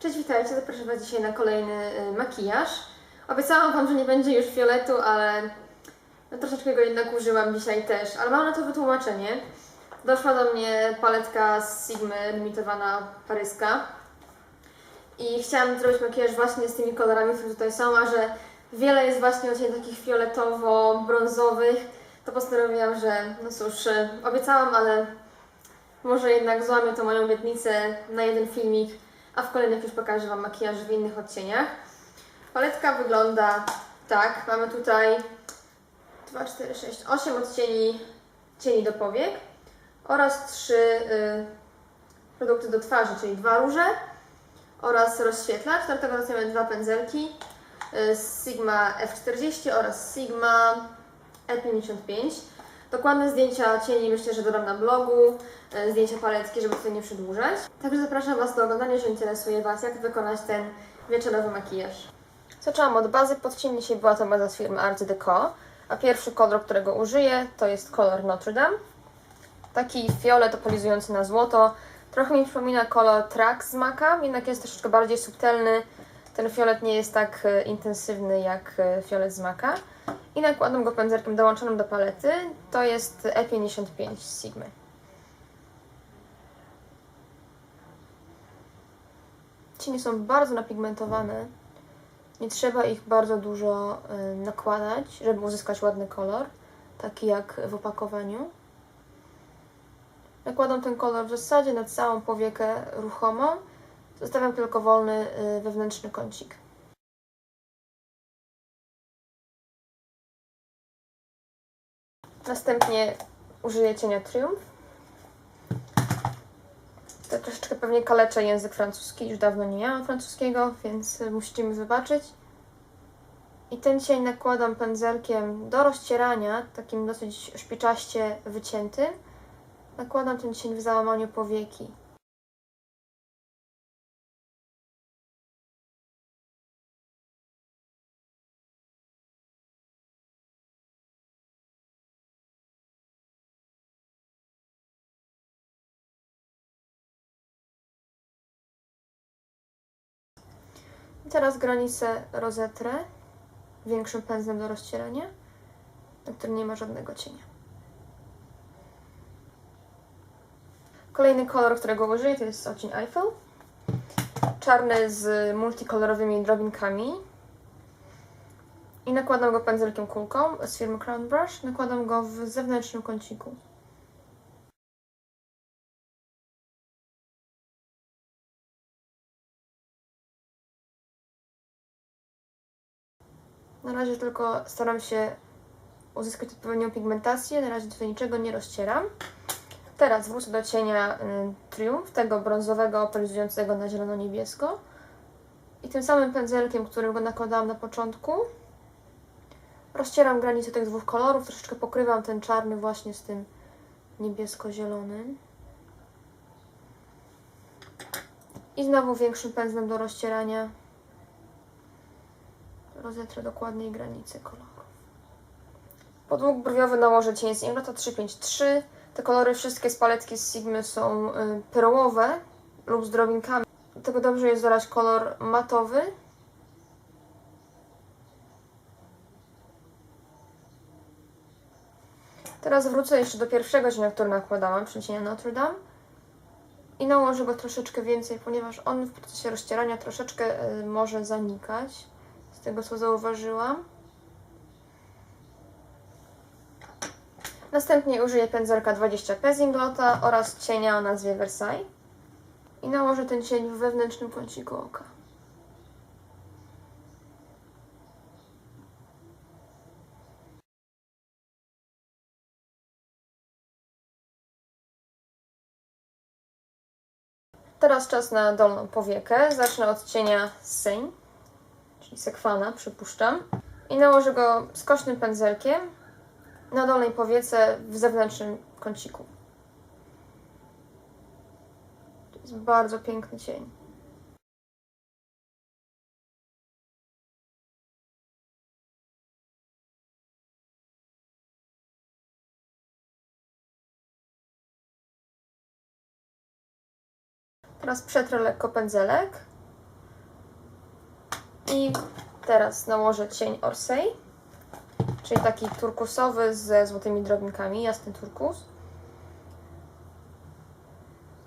Cześć, witajcie. Zapraszam Was dzisiaj na kolejny y, makijaż. Obiecałam Wam, że nie będzie już fioletu, ale no, troszeczkę go jednak użyłam dzisiaj też. Ale mam na to wytłumaczenie. Doszła do mnie paletka z Sigmy, limitowana paryska. I chciałam zrobić makijaż właśnie z tymi kolorami, które tutaj są, a że wiele jest właśnie odcieni takich fioletowo-brązowych, to postanowiłam, że no cóż, y, obiecałam, ale może jednak złamię tą moją obietnicę na jeden filmik, a w kolejnych już pokażę Wam makijaż w innych odcieniach. Paletka wygląda tak. Mamy tutaj 2, 4, 6, 8 odcieni cieni do powiek oraz 3 y, produkty do twarzy, czyli dwa róże oraz rozświetlacz. Do tego mamy dwa pędzelki y, Sigma F40 oraz Sigma E55. Dokładne zdjęcia cieni myślę, że dodam na blogu, e, zdjęcia paletki, żeby tutaj nie przedłużać. Także zapraszam Was do oglądania, jeżeli interesuje Was, jak wykonać ten wieczorowy makijaż. Zaczęłam od bazy pod cień, dzisiaj była to baza z firmy Art Deco, a pierwszy kolor, którego użyję, to jest kolor Notre Dame. Taki fiolet opalizujący na złoto. Trochę mi przypomina kolor Trax z Maka, jednak jest troszeczkę bardziej subtelny. Ten fiolet nie jest tak e, intensywny jak e, fiolet z Maka. I nakładam go pędzelkiem dołączonym do palety. To jest E55 z Sigmy. Cienie są bardzo napigmentowane. Nie trzeba ich bardzo dużo y, nakładać, żeby uzyskać ładny kolor, taki jak w opakowaniu. Nakładam ten kolor w zasadzie na całą powiekę ruchomą. Zostawiam tylko wolny y, wewnętrzny kącik. Następnie użyję cienia Triumph. To troszeczkę pewnie kaleczę język francuski, już dawno nie miałam francuskiego, więc musicie mi wybaczyć. I ten cień nakładam pędzelkiem do rozcierania, takim dosyć szpiczaście wyciętym. Nakładam ten cień w załamaniu powieki. I teraz granicę rozetrę większym pędzlem do rozcierania, na którym nie ma żadnego cienia. Kolejny kolor, którego użyję, to jest ocień Eiffel. Czarny z multikolorowymi drobinkami. I nakładam go pędzelkiem kulką z firmy Crown Brush. Nakładam go w zewnętrznym kąciku. Na razie tylko staram się uzyskać odpowiednią pigmentację. Na razie tutaj niczego nie rozcieram. Teraz wrócę do cienia y, Triumph, tego brązowego, opalizującego na zielono-niebiesko. I tym samym pędzelkiem, którym go nakładałam na początku, rozcieram granice tych dwóch kolorów, troszeczkę pokrywam ten czarny właśnie z tym niebiesko-zielonym. I znowu większym pędzlem do rozcierania rozetrę dokładniej granice kolorów. Podłóg brwiowy nałożę cień z Inglota 353. Te kolory wszystkie z paletki z Sigmy są y, perłowe lub z drobinkami. Dlatego dobrze jest dodać kolor matowy. Teraz wrócę jeszcze do pierwszego cienia, który nakładałam, czyli cienia Notre Dame. I nałożę go troszeczkę więcej, ponieważ on w procesie rozcierania troszeczkę y, może zanikać tego co zauważyłam. Następnie użyję pędzelka 20p z Inglota oraz cienia o nazwie Versailles i nałożę ten cień w wewnętrznym kąciku oka. Teraz czas na dolną powiekę. Zacznę od cienia Seine czyli sekwana, przypuszczam. I nałożę go skośnym pędzelkiem na dolnej powiece w zewnętrznym kąciku. To jest bardzo piękny cień. Teraz przetrę lekko pędzelek I teraz nałożę cień Orsay, czyli taki turkusowy ze złotymi drobinkami, jasny turkus.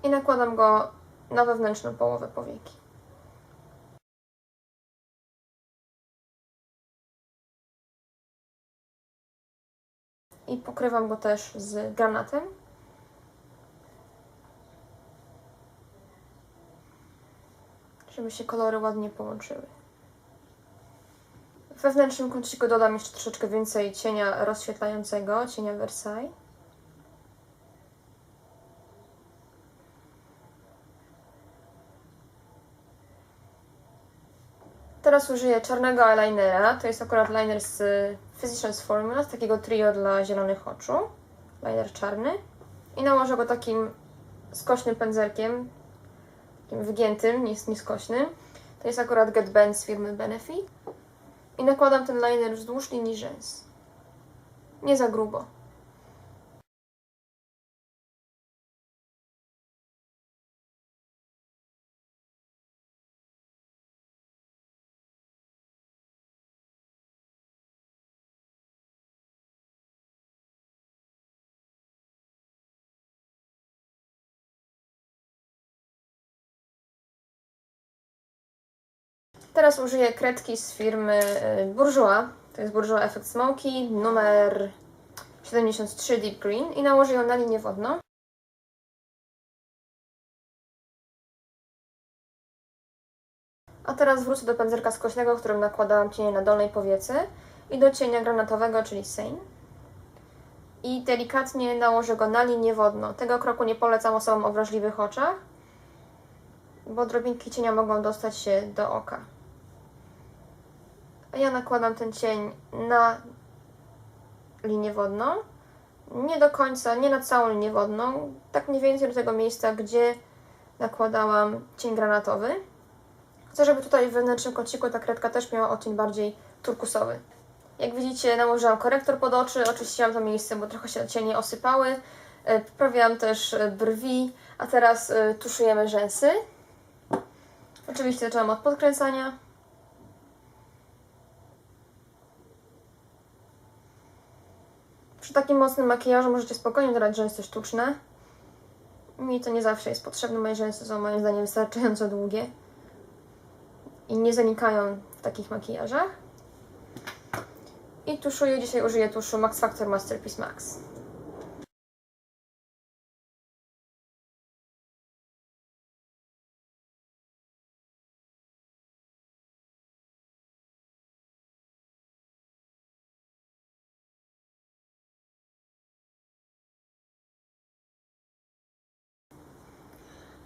I nakładam go na wewnętrzną połowę powieki. I pokrywam go też z granatem. Żeby się kolory ładnie połączyły. Wewnętrznym kąciku dodam jeszcze troszeczkę więcej cienia rozświetlającego, cienia Versailles. Teraz użyję czarnego eyelinera. To jest akurat liner z Physicians Formula, z takiego trio dla zielonych oczu. Liner czarny. I nałożę go takim skośnym pędzelkiem, takim wygiętym, nie, nie skośnym. To jest akurat Get Bend z firmy Benefit. I nakładam ten liner wzdłuż linii rzęs. Nie za grubo. Teraz użyję kredki z firmy y, Bourjois. To jest Bourjois Effect Smoky numer 73 Deep Green i nałożę ją na linię wodną. A teraz wrócę do pędzelka skośnego, którym nakładałam cienie na dolnej powiece i do cienia granatowego, czyli Seine. I delikatnie nałożę go na linię wodną. Tego kroku nie polecam osobom o wrażliwych oczach, bo drobinki cienia mogą dostać się do oka. A ja nakładam ten cień na linię wodną. Nie do końca, nie na całą linię wodną, tak mniej więcej do tego miejsca, gdzie nakładałam cień granatowy. Chcę, żeby tutaj w wewnętrznym kąciku ta kredka też miała odcień bardziej turkusowy. Jak widzicie, nałożyłam korektor pod oczy, oczyściłam to miejsce, bo trochę się cienie osypały. E, Poprawiłam też e, brwi, a teraz e, tuszujemy rzęsy. Oczywiście zaczęłam od podkręcania. Przy takim mocnym makijażu możecie spokojnie dodać rzęsy sztuczne. Mi to nie zawsze jest potrzebne, moje rzęsy są moim zdaniem wystarczająco długie i nie zanikają w takich makijażach. I tuszuję, dzisiaj użyję tuszu Max Factor Masterpiece Max.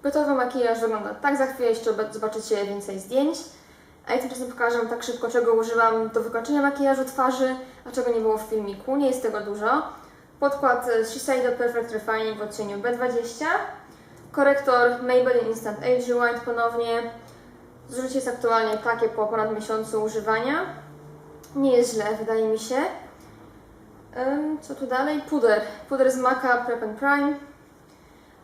Gotowy makijaż wygląda tak, za chwilę jeszcze zobaczycie więcej zdjęć. A ja tymczasem pokażę tak szybko, czego używam do wykończenia makijażu twarzy, a czego nie było w filmiku. Nie jest tego dużo. Podkład Shiseido Perfect Refining w odcieniu B20. Korektor Maybelline Instant Age Rewind ponownie. Zużycie jest aktualnie takie po ponad miesiącu używania. Nie jest źle, wydaje mi się. Co tu dalej? Puder. Puder z Maca Prep and Prime.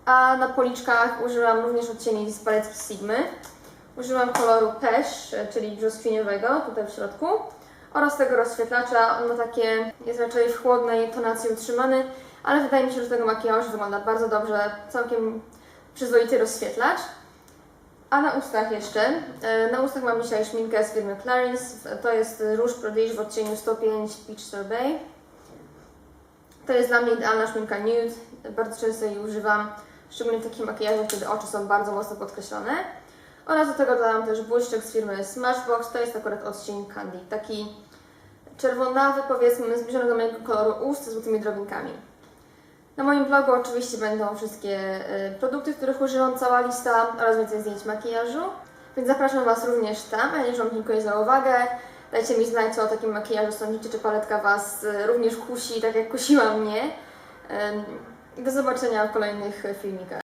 A na policzkach użyłam również odcieni z paletki Sigmy. Użyłam koloru Pesh, czyli brzoskwiniowego, tutaj w środku. Oraz tego rozświetlacza. On ma takie, jest raczej w chłodnej tonacji utrzymany, ale wydaje mi się, że tego makijaż wygląda bardzo dobrze. Całkiem przyzwoity rozświetlacz. A na ustach jeszcze. E, Na ustach mam dzisiaj szminkę z firmy Clarins. To jest Rouge Prodige w odcieniu 105 Peach Sorbet. To jest dla mnie idealna szminka nude. Bardzo często jej używam, szczególnie w takich makijażach, kiedy oczy są bardzo mocno podkreślone. Oraz do tego dodałam też błyszczyk z firmy Smashbox. To jest akurat odcień Candy. Taki czerwonawy, powiedzmy, zbliżony do mojego koloru ust z złotymi drobinkami. Na moim blogu oczywiście będą wszystkie y, produkty, których używam, cała lista oraz więcej zdjęć makijażu. Więc zapraszam Was również tam. Ja nie Wam dziękuję za uwagę. Dajcie mi znać, co o takim makijażu sądzicie, czy paletka Was y, również kusi, tak jak kusiła mnie. Ym, Do zobaczenia w kolejnych filmikach.